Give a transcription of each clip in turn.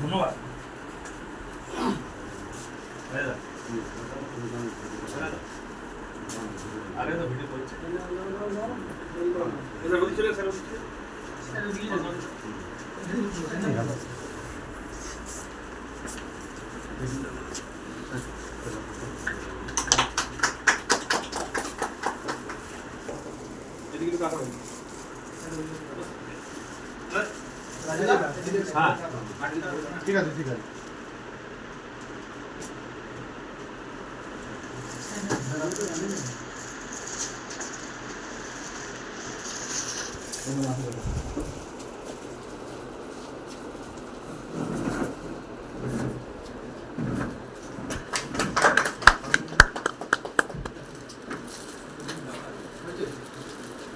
ধন্যবাদ হয়ে যাক। আরে তো ভিডিও করছে এটা বলছিল স্যার হ্যাঁ। ঠিক আছে ঠিক আছে। বাইরে লাগাবো দেখো গাছটা বাইরে লাগ মানে হ্যাঁ, লাগাতে হবে তো। স্যারেরা যে কেউ একজন লাগাবে একটু একটু একটু একটু করে দেন হ্যাঁ তো অবশ্যই আমরা ওয়ান বেঙ্গল ড্রাইভার মহাসংঘের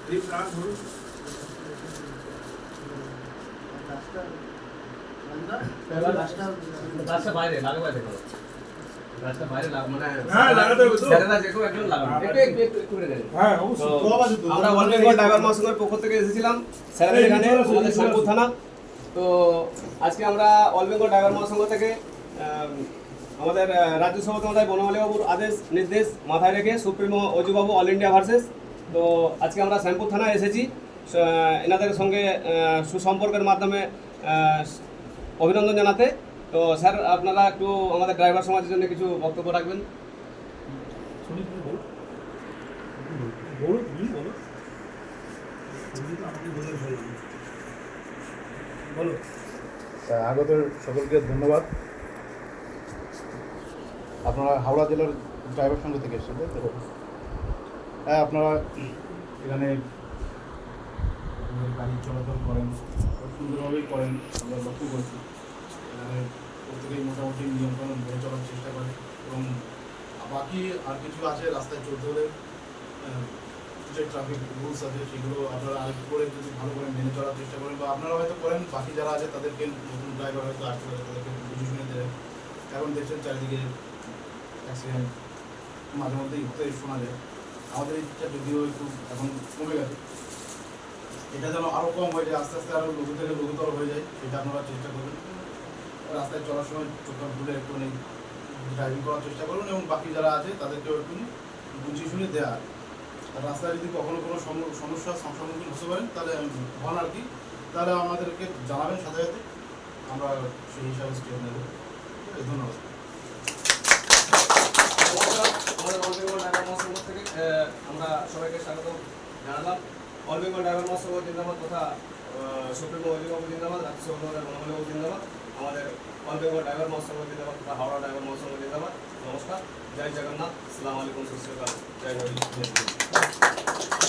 পক্ষ থেকে এসেছিলাম। আমাদের থানা। তো আজকে আমরা অল বেঙ্গল ড্রাইভার মহাসংঘ থেকে আমাদের রাজ্য সভাপতি মহোদয় বনমালী বাবুর আদেশ নির্দেশ মাথায় রেখে supremo Ajubabu all India versus তো আজকে আমরা শ্যামপুর থানায় এসেছি। এনাদের সঙ্গে সুসম্পর্কের মাধ্যমে অভিনন্দন জানাতে। তো স্যার আপনারা একটু আমাদের ড্রাইভার সমাজের জন্য কিছু বক্তব্য রাখবেন। বলো। আগত সকলকে ধন্যবাদ। আপনারা হাওড়া জেলার ড্রাইভার সঙ্গ থেকে এসেছেন তাই তো? হ্যাঁ আপনারা এখানে গাড়ি চলাচল করেন সুন্দরভাবেই করেন, আমরা লক্ষ্য করছি। এখানে প্রত্যেকেই মোটামুটি নিয়মকানুন মেনে চলার চেষ্টা করে এবং বাকি আর কিছু আছে রাস্তায় চলতে হলে যে ট্রাফিক রুলস আছে, সেগুলো আপনারা আরেকটু করে যদি ভালো করে মেনে চলার চেষ্টা করেন বা আপনারা হয়তো করেন, বাকি যারা আছে তাদেরকে, নতুন ড্রাইভার হয়তো আসতে পারে, তাদেরকে বুঝে শুনে দেবেন এখন দেখছেন চারিদিকে অ্যাক্সিডেন্ট মাঝে মধ্যেই শোনা যায়। আমাদের এই যদিও একটু এখন কমে গেছে। এটা যেন আরও কম হয়ে যায়, আস্তে আস্তে আরও লঘু থেকে লঘুতর হয়ে যায় সেটা আপনারা চেষ্টা করবেন। রাস্তায় চলার সময় চোখটা ভুলে একটু ড্রাইভিং করার চেষ্টা করুন এবং বাকি যারা আছে, তাদেরকেও একটু বুঝিয়ে শুনে দেওয়া আর রাস্তায় যদি কখনো কোনো সমস্যার সম্মুখীন হতে পারেন, তাহলে হন আর কি। তাহলে আমাদেরকে জানাবেন সাথে সাথে। আমরা সেই হিসাবে স্টেপ নেব। ধন্যবাদ আমাদের অল বেঙ্গল ড্রাইভার মহাসংঘ থেকে আহ, আমরা সবাইকে স্বাগত জানালাম। অল বেঙ্গল ড্রাইভার মহাসভা জিন্দাবাদ তথা সুপ্রিমো অজিবাবু জিন্দাবাদ, রাজ্য সভাপতি বনমালী জিন্দাবাদ, আমাদের অল বেঙ্গল ড্রাইভার মহাসভা জিন্দাবাদ তথা হাওড়া ড্রাইভার মহাসভা জিন্দাবাদ। নমস্কার, জয় জগন্নাথ, সালাম আলাইকুম শ্রী জয় জয়